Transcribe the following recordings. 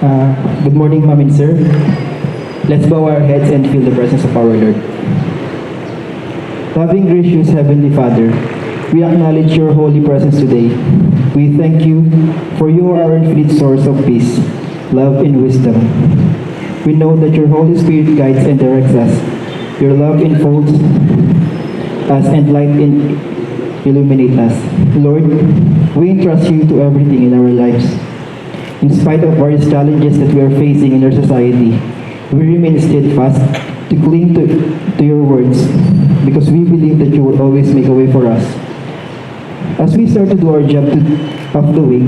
Uh, good morning, Ma'am and Sir. Let's bow our heads and feel the presence of our Lord. Loving, gracious Heavenly Father, we acknowledge your holy presence today. We thank you for you are our infinite source of peace, love, and wisdom. We know that your Holy Spirit guides and directs us. Your love enfolds us and light in illuminate us. Lord, we entrust you to everything in our lives. In spite of various challenges that we are facing in our society, we remain steadfast to cling to, to your words because we believe that you will always make a way for us. As we start to do our job to, of the week,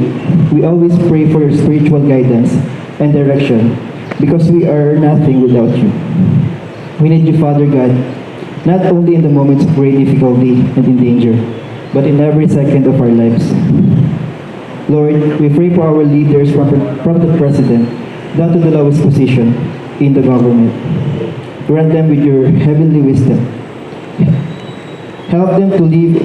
we always pray for your spiritual guidance and direction because we are nothing without you. We need you, Father God, not only in the moments of great difficulty and in danger, but in every second of our lives. Lord, we pray for our leaders from, from the President down to the lowest position in the government. Grant them with your heavenly wisdom. Help them to live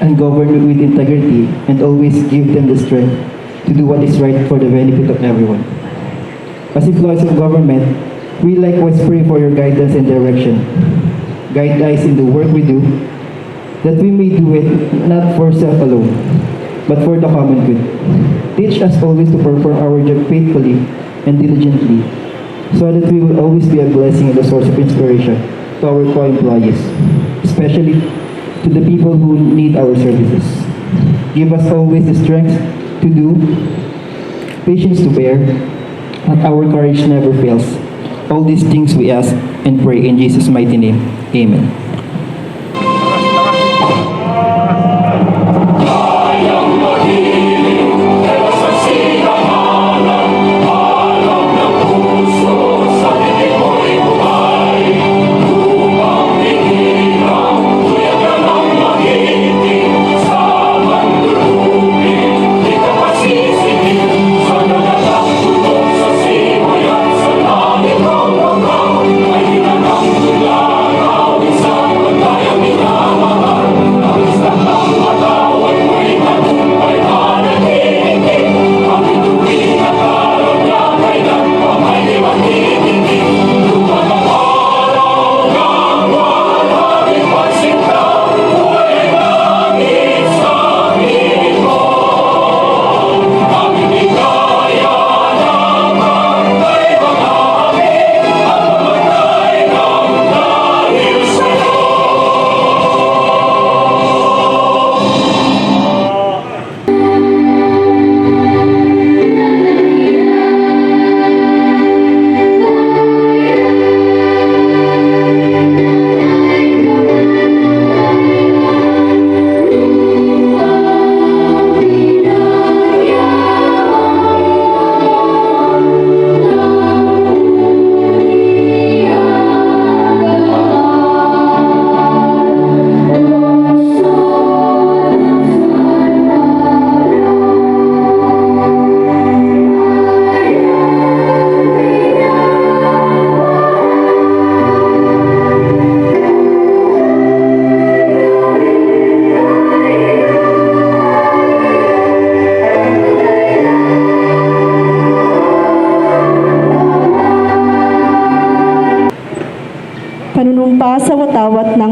and govern with integrity and always give them the strength to do what is right for the benefit of everyone. As employees of government, we likewise pray for your guidance and direction. Guide us in the work we do, that we may do it not for self alone, but for the common good. Teach us always to perform our job faithfully and diligently, so that we will always be a blessing and a source of inspiration to our co-employees, especially to the people who need our services. Give us always the strength to do, patience to bear, and our courage never fails. All these things we ask and pray in Jesus' mighty name. Amen.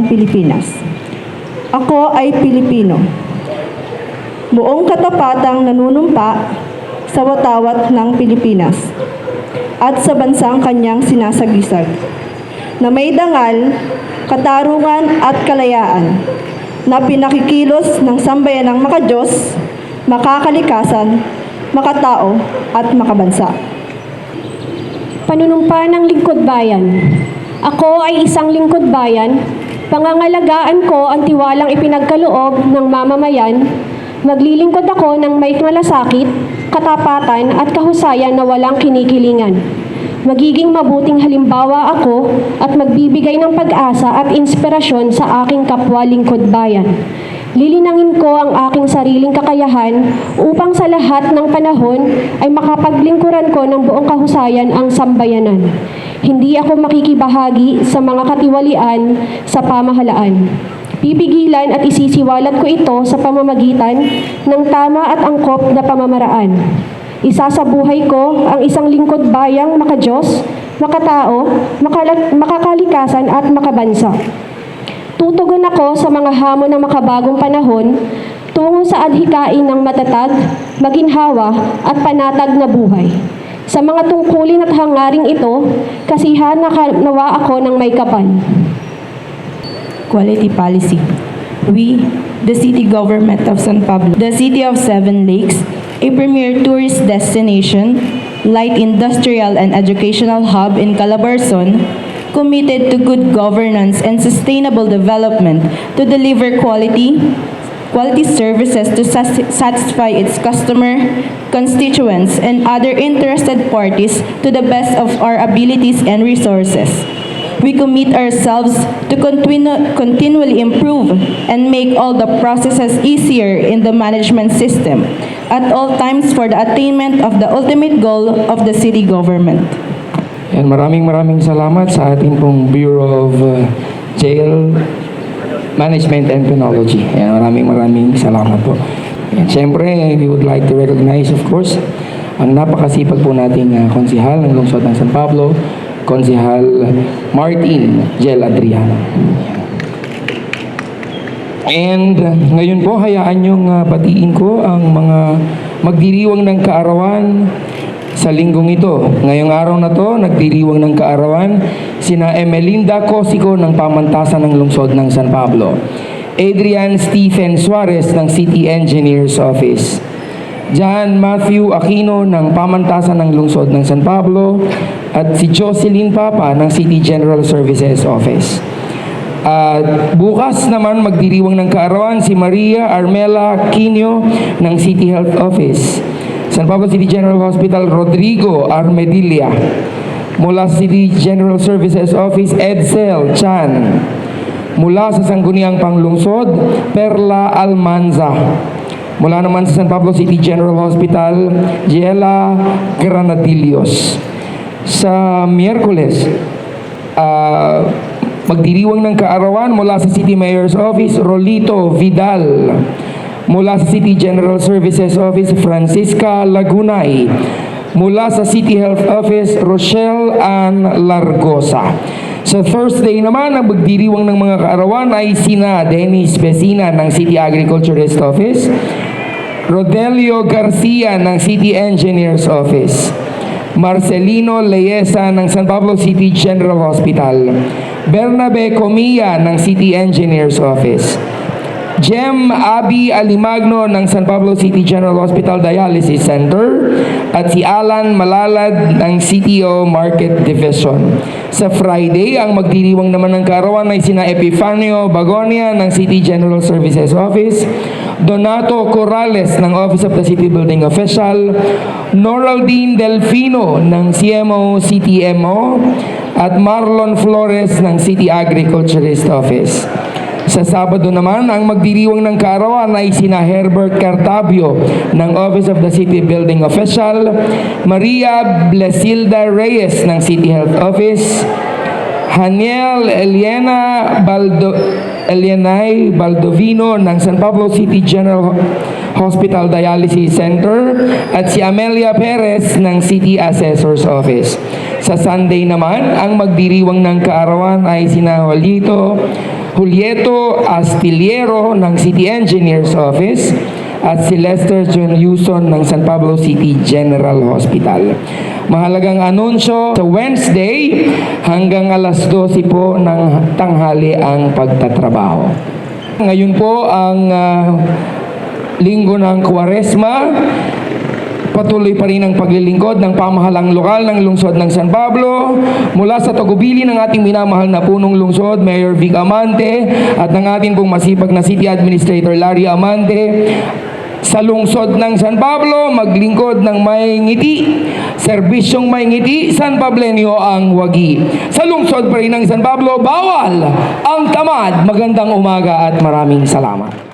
Ng Pilipinas. Ako ay Pilipino. Buong katapatang nanunumpa sa watawat ng Pilipinas at sa bansang kanyang sinasagisag na may dangal, katarungan at kalayaan na pinakikilos ng sambayanang makajos, makakalikasan, makatao at makabansa. Panunumpa ng lingkod bayan. Ako ay isang lingkod bayan. Pangangalagaan ko ang tiwalang ipinagkaloob ng mamamayan. Maglilingkod ako ng may malasakit, katapatan at kahusayan na walang kinikilingan. Magiging mabuting halimbawa ako at magbibigay ng pag-asa at inspirasyon sa aking kapwa lingkod bayan. Lilinangin ko ang aking sariling kakayahan upang sa lahat ng panahon ay makapaglingkuran ko ng buong kahusayan ang sambayanan. Hindi ako makikibahagi sa mga katiwalian sa pamahalaan. Pipigilan at isisiwalat ko ito sa pamamagitan ng tama at angkop na pamamaraan. Isa sa buhay ko ang isang lingkod bayang makajos, makatao, makakalikasan at makabansa. Tutugon ako sa mga hamon ng makabagong panahon tungo sa adhikain ng matatag, maginhawa at panatag na buhay. Sa mga tungkulin at hangaring ito, kasihan na nawa ako ng may kapal. Quality Policy. We, the City Government of San Pablo, the City of Seven Lakes, a premier tourist destination, light industrial and educational hub in Calabarzon, committed to good governance and sustainable development to deliver quality, quality services to satisfy its customer, constituents, and other interested parties to the best of our abilities and resources. We commit ourselves to continu- continually improve and make all the processes easier in the management system at all times for the attainment of the ultimate goal of the city government. Yan, maraming maraming salamat sa ating pong Bureau of uh, Jail Management and Penology. Yan, maraming maraming salamat po. Yan, Siyempre, we would like to recognize, of course, ang napakasipag po nating uh, konsihal ng lungsod ng San Pablo, konsihal Martin Gel Adriano. And uh, ngayon po, hayaan niyong uh, batiin ko ang mga magdiriwang ng kaarawan sa linggong ito. Ngayong araw na to, nagdiriwang ng kaarawan sina Emelinda Cosico ng pamantasan ng lungsod ng San Pablo. Adrian Stephen Suarez ng City Engineers Office. John Matthew Aquino ng pamantasan ng lungsod ng San Pablo at si Jocelyn Papa ng City General Services Office. At bukas naman magdiriwang ng kaarawan si Maria Armela Quino ng City Health Office. San Pablo City General Hospital Rodrigo Armedilla. Mula City General Services Office Edsel Chan. Mula sa Sangguniang Panglungsod Perla Almanza. Mula naman sa San Pablo City General Hospital Giela Granadillos. Sa Miyerkules, ah, magdiriwang ng kaarawan mula sa City Mayor's Office, Rolito Vidal. Mula sa City General Services Office, Francisca Lagunay. Mula sa City Health Office, Rochelle Ann Largosa. Sa Thursday naman, ang magdiriwang ng mga kaarawan ay sina Dennis Pesina ng City Agriculturist Office, Rodelio Garcia ng City Engineers Office, Marcelino Leyesa ng San Pablo City General Hospital, Bernabe Comia ng City Engineers Office, Jem Abi Alimagno ng San Pablo City General Hospital Dialysis Center at si Alan Malalad ng CTO Market Division. Sa Friday, ang magdiriwang naman ng kaarawan ay sina Epifanio Bagonia ng City General Services Office, Donato Corrales ng Office of the City Building Official, Noraldine Delfino ng CMO CTMO, at Marlon Flores ng City Agriculturist Office. Sa Sabado naman, ang magdiriwang ng kaarawan ay sina Herbert Cartabio ng Office of the City Building Official, Maria Blesilda Reyes ng City Health Office, Haniel Eliana Baldo Elianay Baldovino ng San Pablo City General Hospital Dialysis Center at si Amelia Perez ng City Assessor's Office. Sa Sunday naman, ang magdiriwang ng kaarawan ay sina Juanito Julieto Astillero ng City Engineers Office at si Lester John Yuson ng San Pablo City General Hospital. Mahalagang anunsyo sa Wednesday hanggang alas 12 po ng tanghali ang pagtatrabaho. Ngayon po ang ah, linggo ng Kwaresma. Patuloy pa rin ang paglilingkod ng pamahalang lokal ng lungsod ng San Pablo mula sa tagubili ng ating minamahal na punong lungsod, Mayor Vic Amante at ng ating pong masipag na City Administrator Larry Amante sa lungsod ng San Pablo, maglingkod ng may ngiti. Serbisyong may ngiti, San Pablenyo ang wagi. Sa lungsod pa rin ng San Pablo, bawal ang tamad. Magandang umaga at maraming salamat.